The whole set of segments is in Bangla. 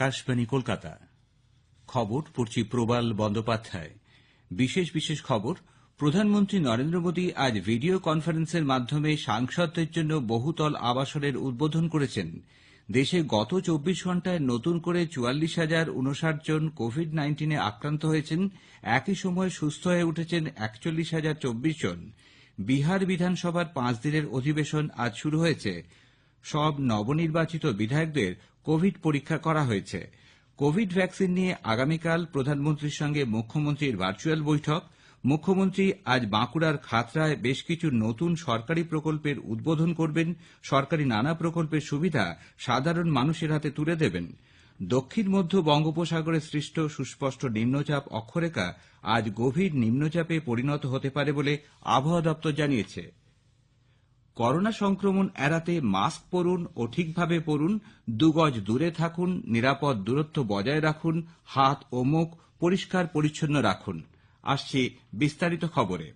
আকাশবাণী, কলকাতা। খবর পড়ছি প্রবাল বন্দ্যোপাধ্যায়। বিশেষ বিশেষ খবর, প্রধানমন্ত্রী নরেন্দ্র মোদী আজ ভিডিও কনফারেন্সের মাধ্যমে সাংসদদের জন্য বহুতল আবাসনের উদ্বোধন করেছেন। দেশে গত চব্বিশ ঘণ্টায় নতুন করে চুয়াল্লিশ হাজার উনষাট জন কোভিড নাইন্টিনে আক্রান্ত হয়েছেন। একই সময়ে সুস্থ হয়ে উঠেছেন একচল্লিশ হাজার চব্বিশ জন। বিহার বিধানসভার পাঁচ দিনের অধিবেশন আজ শুরু হয়েছে। সব নবনির্বাচিত বিধায়কদের কোভিড পরীক্ষা করা হয়েছে। কোভিড ভ্যাকসিন নিয়ে আগামীকাল প্রধানমন্ত্রীর সঙ্গে মুখ্যমন্ত্রীর ভার্চুয়াল বৈঠক। মুখ্যমন্ত্রী আজ বাঁকুড়ার খাতড়ায় বেশ কিছু নতুন সরকারি প্রকল্পের উদ্বোধন করবেন। সরকারি নানা প্রকল্পের সুবিধা সাধারণ মানুষের হাতে তুলে দেবেন। দক্ষিণ মধ্য বঙ্গোপসাগরে সৃষ্ট সুস্পষ্ট নিম্নচাপ অক্ষরেখা আজ গভীর নিম্নচাপে পরিণত হতে পারে বলে আবহাওয়া দপ্তর জানিয়েছে। করোনা সংক্রমণ এড়াতে মাস্ক পরুন ও ঠিকভাবে পরুন দুগজ দূরে থাকুন, নিরাপদ দূরত্ব বজায় রাখুন, হাত ও মুখ পরিষ্কার পরিচ্ছন্ন রাখুন। আসছে বিস্তারিত খবরে।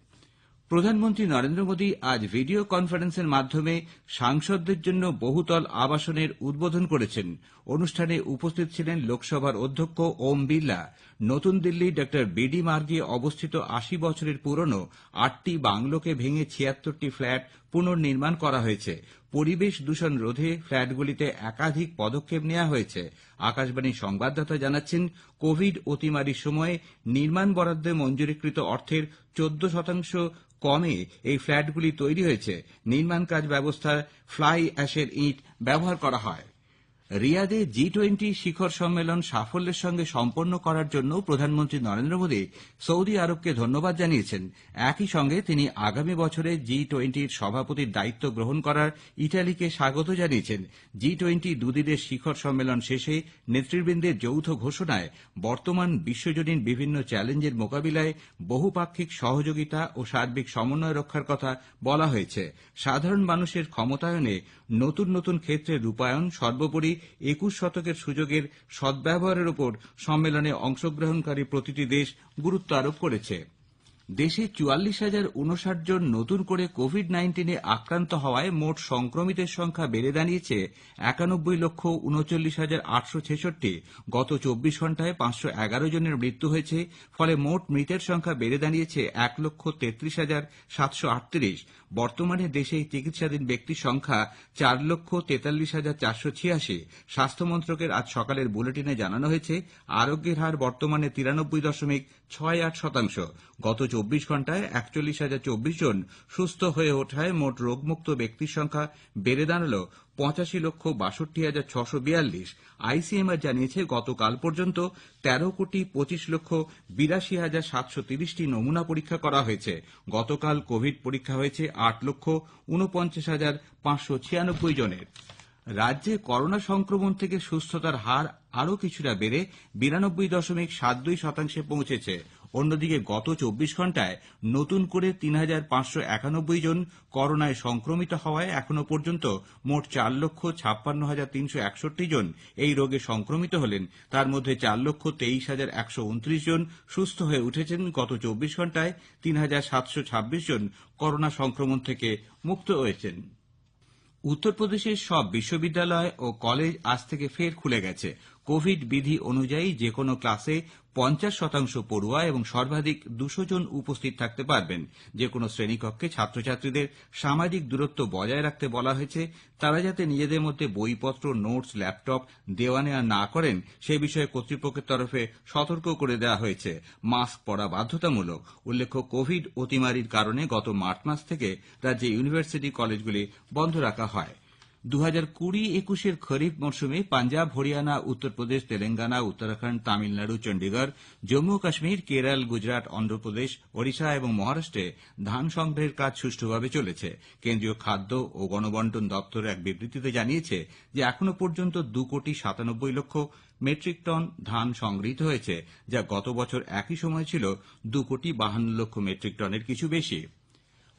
প্রধানমন্ত্রী নরেন্দ্র মোদী আজ ভিডিও কনফারেন্সের মাধ্যমে সাংসদদের জন্য বহুতল আবাসনের উদ্বোধন করেছেন। অনুষ্ঠানে উপস্থিত ছিলেন লোকসভার অধ্যক্ষ ওম বিড়লা। নতুন দিল্লি ড বিডি মার্গে অবস্থিত আশি বছরের পুরনো আটটি বাংলোকে ভেঙে ছিয়াত্তরটি ফ্ল্যাট পুনর্নির্মাণ করা হয়েছে। পরিবেশ দূষণ রোধে ফ্ল্যাটগুলিতে একাধিক পদক্ষেপ নেওয়া হয়েছে। আকাশবাণীর সংবাদদাতা জানাচ্ছেন, কোভিড অতিমারির সময়ে নির্মাণ বরাদ্দে মঞ্জুরিকৃত অর্থের চোদ্দ শতাংশ কমে এই ফ্ল্যাটগুলি তৈরি হয়েছে। নির্মাণ কাজ ব্যবস্থায় ফ্লাই অ্যাশের ইট ব্যবহার করা হয়। রিয়াদে জি টোয়েন্টি শিখর সম্মেলন সাফল্যের সঙ্গে সম্পন্ন করার জন্য প্রধানমন্ত্রী নরেন্দ্র মোদী সৌদি আরবকে ধন্যবাদ জানিয়েছেন। একই সঙ্গে তিনি আগামী বছরে জি টোয়েন্টির সভাপতির দায়িত্ব গ্রহণ করার ইটালিকে স্বাগত জানিয়েছেন। জি টোয়েন্টি দুদিনের শিখর সম্মেলন শেষে নেতৃবৃন্দের যৌথ ঘোষণায় বর্তমান বিশ্বজনীন বিভিন্ন চ্যালেঞ্জের মোকাবিলায় বহুপাক্ষিক সহযোগিতা ও সার্বিক সমন্বয় রক্ষার কথা বলা হয়েছে। সাধারণ মানুষের ক্ষমতায়নে নতুন নতুন ক্ষেত্রে রূপায়ণ সর্বোপরি একুশ শতকের সুযোগের সদ্ব্যবহারের উপর সম্মেলনে অংশগ্রহণকারী প্রতিটি দেশ গুরুত্ব আরোপ করেছে। দেশে চুয়াল্লিশ হাজার উনষাট জন নতুন করে কোভিড নাইন্টিনে আক্রান্ত হওয়ায় মোট সংক্রমিতের সংখ্যা বেড়ে দাঁড়িয়েছে একানব্বই লক্ষ উনচল্লিশ হাজার আটশো ছেষট্টি। গত চব্বিশ ঘণ্টায় পাঁচশো এগারো জনের মৃত্যু হয়েছে, ফলে মোট মৃতের সংখ্যা বেড়ে দাঁড়িয়েছে এক লক্ষ তেত্রিশ হাজার সাতশো আটত্রিশ। বর্তমানে দেশে চিকিৎসাধীন ব্যক্তির সংখ্যা চার লক্ষ তেতাল্লিশ হাজার চারশো ছিয়াশি। স্বাস্থ্য মন্ত্রকের আজ সকালের বুলেটিনে জানানো হয়েছে, আরোগ্যের হার বর্তমানে তিরানব্বই দশমিক ছয় আট শতাংশ। গত চব্বিশ ঘণ্টায় একচল্লিশ হাজার চব্বিশ জন সুস্থ হয়ে ওঠায় মোট রোগমুক্ত ব্যক্তির সংখ্যা বেড়ে দাঁড়াল পঁচাশি লক্ষ বাষট্টি হাজার ছশো বিয়াল্লিশ। আইসিএমআর জানিয়েছে, গতকাল পর্যন্ত তেরো কোটি পঁচিশ লক্ষ বিরাশি হাজার সাতশো তিরিশটি নমুনা পরীক্ষা করা হয়েছে। গতকাল কোভিড পরীক্ষা হয়েছে আট লক্ষ উনপঞ্চাশ হাজার পাঁচশো ছিয়ানব্বই জনের। রাজ্যে করোনা সংক্রমণ থেকে সুস্থতার হার আরও কিছুটা বেড়ে বিরানব্বই দশমিক সাত দুই শতাংশে পৌঁছেছে। অন্যদিকে গত চব্বিশ ঘণ্টায় নতুন করে তিন হাজার পাঁচশো একানব্বই জন করোনায় সংক্রমিত হওয়ায় এখনও পর্যন্ত মোট চার লক্ষ ছাপ্পান্ন হাজার তিনশো একষট্টি জন এই রোগে সংক্রমিত হলেন। তার মধ্যে চার লক্ষ তেইশ হাজার একশো উনত্রিশ জন সুস্থ হয়ে উঠেছেন। গত চব্বিশ ঘণ্টায় তিন হাজার সাতশো ছাব্বিশ জন করোনা সংক্রমণ থেকে মুক্ত হয়েছেন। উত্তরপ্রদেশের সব বিশ্ববিদ্যালয় ও কলেজ আজ থেকে ফের খুলে গেছে। কোভিড বিধি অনুযায়ী যে কোনো ক্লাসে পঞ্চাশ শতাংশ পড়ুয়া এবং সর্বাধিক দুশো জন উপস্থিত থাকতে পারবেন। যে কোনো শ্রেণীকক্ষে ছাত্রছাত্রীদের সামাজিক দূরত্ব বজায় রাখতে বলা হয়েছে। তারা যাতে নিজেদের মধ্যে বইপত্র, নোটস, ল্যাপটপ দেওয়া নেওয়া না করেন, সে বিষয়ে কর্তৃপক্ষের তরফে সতর্ক করে দেওয়া হয়েছে। মাস্ক পরা বাধ্যতামূলক। উল্লেখ্য, কোভিড অতিমারির কারণে গত মার্চ মাস থেকে রাজ্যে ইউনিভার্সিটি কলেজগুলি বন্ধ রাখা হয়। দু হাজার কুড়ি একুশের খরিফ মরশুমে পাঞ্জাব, হরিয়ানা, উত্তরপ্রদেশ, তেলেঙ্গানা, উত্তরাখণ্ড, তামিলনাড়ু চণ্ডীগড় জম্মু কাশ্মীর, কেরল, গুজরাট, অন্ধ্রপ্রদেশ, ওড়িশা এবং মহারাষ্ট্রে ধান সংগ্রহের কাজ সুষ্ঠুভাবে চলেছে। কেন্দ্রীয় খাদ্য ও গণবন্টন দপ্তর এক বিবৃতিতে জানিয়েছে যে এখনও পর্যন্ত দু কোটি সাতানব্বই লক্ষ মেট্রিক টন ধান সংগৃহীত হয়েছে, যা গত বছর একই সময় ছিল দু কোটি বাহান্ন লক্ষ মেট্রিক টনের কিছু বেশি।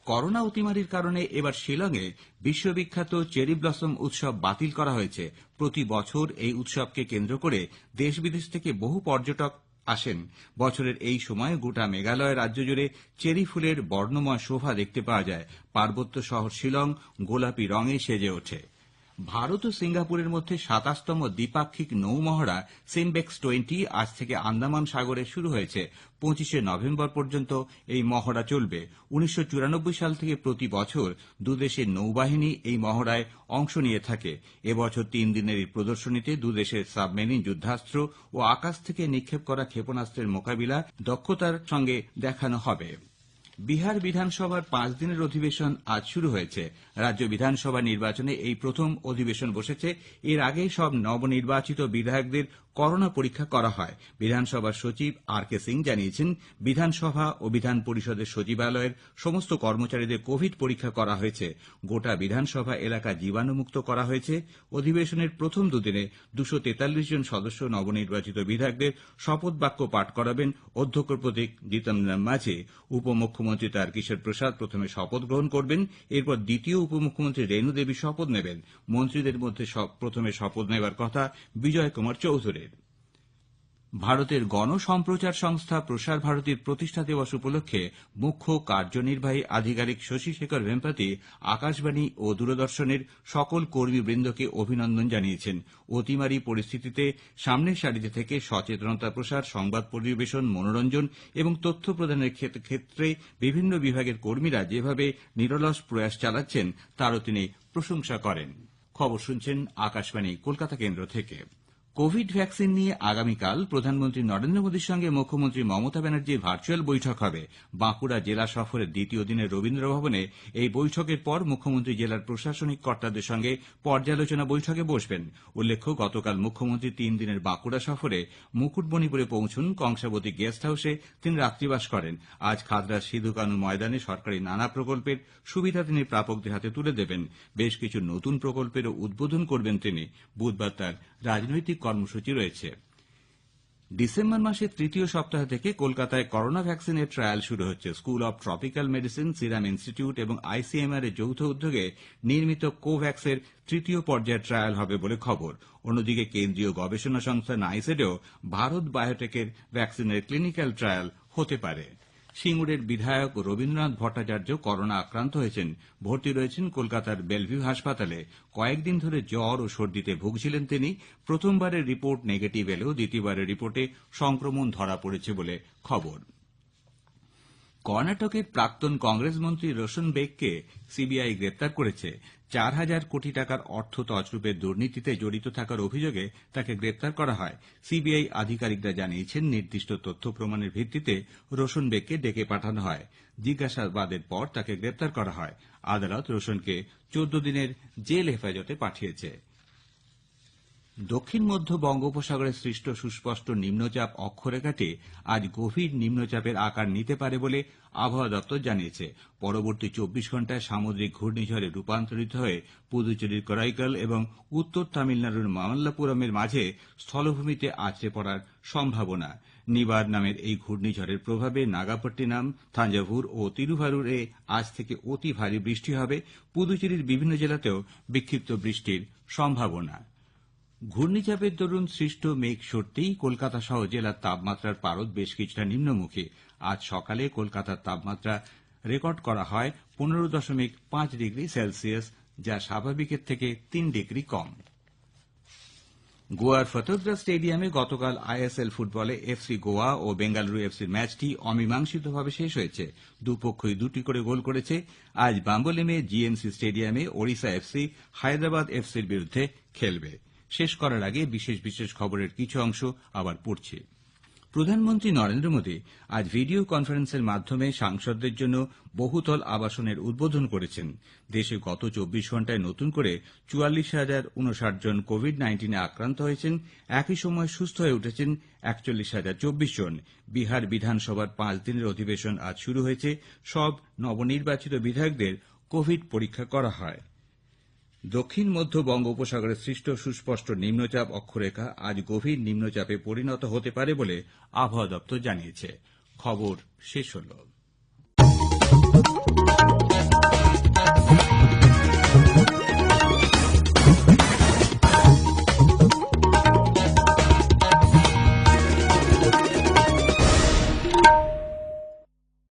করোনা অতিমারির কারণে এবার শিলংয়ে বিশ্ববিখ্যাত চেরি ব্লসম উৎসব বাতিল করা হয়েছে। প্রতি বছর এই উৎসবকে কেন্দ্র করে দেশ বিদেশ থেকে বহু পর্যটক আসেন। বছরের এই সময়ে গোটা মেঘালয় রাজ্য জুড়ে চেরি ফুলের বর্ণময় শোভা দেখতে পাওয়া যায়। পার্বত্য শহর শিলং গোলাপি রঙে সেজে ওঠে। ভারত ও সিঙ্গাপুরের মধ্যে সাতাশতম দ্বিপাক্ষিক নৌমহড়া সিমবেক্স টোয়েন্টি আজ থেকে আন্দামান সাগরে শুরু হয়েছে। পঁচিশে নভেম্বর পর্যন্ত এই মহড়া চলবে। উনিশশো চুরানব্বই সাল থেকে প্রতি বছর দুদেশের নৌবাহিনী এই মহড়ায় অংশ নিয়ে থাকে। এবছর তিন দিনের এই প্রদর্শনীতে দুদেশের সাবমেরিন যুদ্ধাস্ত্র ও আকাশ থেকে নিক্ষেপ করা ক্ষেপণাস্ত্রের মোকাবিলা দক্ষতার সঙ্গে দেখানো হবে। বিহার বিধানসভার পাঁচ দিনের অধিবেশন আজ শুরু হয়েছে। রাজ্য বিধানসভা নির্বাচনে এই প্রথম অধিবেশন বসেছে। এর আগে সব নবনির্বাচিত বিধায়কদের করোনা পরীক্ষা করা হয়। বিধানসভার সচিব আর কে সিং জানিয়েছেন, বিধানসভা ও বিধান পরিষদের সচিবালয়ের সমস্ত কর্মচারীদের কোভিড পরীক্ষা করা হয়েছে। গোটা বিধানসভা এলাকা জীবাণুমুক্ত করা হয়েছে। অধিবেশনের প্রথম দুদিনে দুশো তেতাল্লিশ জন সদস্য নবনির্বাচিত বিধায়কদের শপথ বাক্য পাঠ করাবেন অধ্যক্ষ প্রতীক জিতন মাঝে। উপমুখ্যমন্ত্রী তারকিশোর প্রসাদ প্রথমে শপথ গ্রহণ করবেন, এরপর দ্বিতীয় উপমুখ্যমন্ত্রী রেণু দেবী শপথ নেবেন। মন্ত্রীদের মধ্যে প্রথমে শপথ নেবার কথা বিজয় কুমার চৌধুরীর। ভারতের গণসম্প্রচার সংস্থা প্রসার ভারতীর প্রতিষ্ঠা দিবস উপলক্ষে মুখ্য কার্যনির্বাহী আধিকারিক শশী শেখর ভেম্পাতি, আকাশবাণী ও দূরদর্শনের সকল কর্মীবৃন্দকে অভিনন্দন জানিয়েছেন। অতিমারি পরিস্থিতিতে সামনের সারিতে থেকে সচেতনতা প্রসার, সংবাদ পরিবেশন, মনোরঞ্জন এবং তথ্য প্রদানের ক্ষেত্রে বিভিন্ন বিভাগের কর্মীরা যেভাবে নিরলস প্রয়াস চালাচ্ছেন, তারও তিনি প্রশংসা করেন। খবর শুনছেন আকাশবাণী, কলকাতা কেন্দ্র থেকে। কোভিড ভ্যাকসিন নিয়ে আগামীকাল প্রধানমন্ত্রী নরেন্দ্র মোদীর সঙ্গে মুখ্যমন্ত্রী মমতা ব্যানার্জির ভার্চুয়াল বৈঠক হবে। বাঁকুড়া জেলা সফরের দ্বিতীয় দিনে রবীন্দ্র ভবনে এই বৈঠকের পর মুখ্যমন্ত্রী জেলার প্রশাসনিক কর্তাদের সঙ্গে পর্যালোচনা বৈঠকে বসবেন। উল্লেখ্য, গতকাল মুখ্যমন্ত্রী তিন দিনের বাঁকুড়া সফরে মুকুটমণিপুরে পৌঁছুন কংসাবতী গেস্ট হাউসে তিনি রাত্রিবাস করেন। আজ খাদরার সিধু কানু ময়দানে সরকারি নানা প্রকল্পের সুবিধা তিনি প্রাপকদের হাতে তুলে দেবেন। বেশ কিছু নতুন প্রকল্পেরও উদ্বোধন করবেন তিনি। বুধবার তার রাজনৈতিক কর্মসূচি রয়েছে। ডিসেম্বর মাসের তৃতীয় সপ্তাহ থেকে কলকাতায় করোনা ভ্যাকসিনের ট্রায়াল শুরু হচ্ছে। School of tropical medicine Serum Institute এবং আইসিএমআর এর যৌথ উদ্যোগে নির্মিত কোভ্যাক্সের তৃতীয় পর্যায়ের ট্রায়াল হবে বলে খবর। অন্যদিকে কেন্দ্রীয় গবেষণা সংস্থা নাইসেডেও ভারত বায়োটেকের ভ্যাকসিনের ক্লিনিক্যাল ট্রায়াল হতে পারে। সিঙ্গুরের বিধায়ক রবীন্দ্রনাথ ভট্টাচার্য করোনা আক্রান্ত হয়েছেন। ভর্তি রয়েছেন কলকাতার বেলভিউ হাসপাতালে। কয়েকদিন ধরে জ্বর ও সর্দিতে ভুগছিলেন তিনি। প্রথমবারের রিপোর্ট নেগেটিভ এলেও দ্বিতীয়বারের রিপোর্টে সংক্রমণ ধরা পড়েছে বলে খবর। কর্ণাটকের প্রাক্তন কংগ্রেস মন্ত্রী রোশন বেগকে সিবিআই গ্রেপ্তার করেছে। চার হাজার কোটি টাকার অর্থ তছরূপের দুর্নীতিতে জড়িত থাকার অভিযোগে তাকে গ্রেপ্তার করা হয়। সিবিআই আধিকারিকরা জানিয়েছেন, নির্দিষ্ট তথ্য প্রমাণের ভিত্তিতে রোশন বেগকে ডেকে পাঠানো হয়। জিজ্ঞাসাবাদের পর তাকে গ্রেপ্তার করা হয়। আদালত রোশনকে চোদ্দ দিনের জেল হেফাজতে পাঠিয়েছে। দক্ষিণ মধ্য বঙ্গোপসাগরে সৃষ্ট সুস্পষ্ট নিম্নচাপ অক্ষরেখাটি আজ গভীর নিম্নচাপের আকার নিতে পারে বলে আবহাওয়া দপ্তর জানিয়েছে। পরবর্তী চব্বিশ ঘন্টায় সামুদ্রিক ঘূর্ণিঝড়ে রূপান্তরিত হয়ে পুদুচেরির করাইকাল এবং উত্তর তামিলনাড়ুর মামল্লাপুরমের মাঝে স্থলভূমিতে আছড়ে পড়ার সম্ভাবনা। নিবার নামের এই ঘূর্ণিঝড়ের প্রভাবে নাগাপট্টিনাম, থাঞ্জাভুর ও তিরুভারুরে আজ থেকে অতি ভারী বৃষ্টি হবে। পুদুচেরির বিভিন্ন জেলাতেও বিক্ষিপ্ত বৃষ্টির সম্ভাবনা। ঘূর্ণিচাপের দরুন সৃষ্ট মেঘ সরতেই কলকাতা সহ জেলার তাপমাত্রার পারদ বেশ কিছুটা নিম্নমুখী। আজ সকালে কলকাতার তাপমাত্রা রেকর্ড করা হয় পনেরো দশমিক পাঁচ ডিগ্রি সেলসিয়াস, যা স্বাভাবিকের থেকে তিন ডিগ্রি কম। গোয়ার ফতোদ্রা স্টেডিয়ামে গতকাল আইএসএল ফুটবলে এফসি গোয়া ও বেঙ্গালুরু এফসির ম্যাচটি অমীমাংসিতভাবে শেষ হয়েছে। দুপক্ষই দুটি করে গোল করেছে। আজ বাম্বলেমে জিএমসি স্টেডিয়ামে ওড়িশা এফসি, হায়দ্রাবাদ এফসির বিরুদ্ধে খেলবে। শেষ করার আগে বিশেষ বিশেষ খবরের কিছু অংশ আবার পড়ছে। প্রধানমন্ত্রী নরেন্দ্র মোদী আজ ভিডিও কনফারেন্সের মাধ্যমে সাংসদদের জন্য বহুতল আবাসনের উদ্বোধন করেছেন। দেশে গত চব্বিশ ঘন্টায় নতুন করে চুয়াল্লিশ হাজার উনষাট জন কোভিড নাইন্টিনে আক্রান্ত হয়েছেন। একই সময় সুস্থ হয়ে উঠেছেন একচল্লিশ হাজার চব্বিশ জন। বিহার বিধানসভার পাঁচ দিনের অধিবেশন আজ শুরু হয়েছে। সব নবনির্বাচিত বিধায়কদের কোভিড পরীক্ষা করা হয়। দক্ষিণ মধ্য বঙ্গোপসাগরে সৃষ্ট সুস্পষ্ট নিম্নচাপ অক্ষরেখা আজ গভীর নিম্নচাপে পরিণত হতে পারে বলে আবহাওয়া দপ্তর জানিয়েছে। খবর শেষ হল।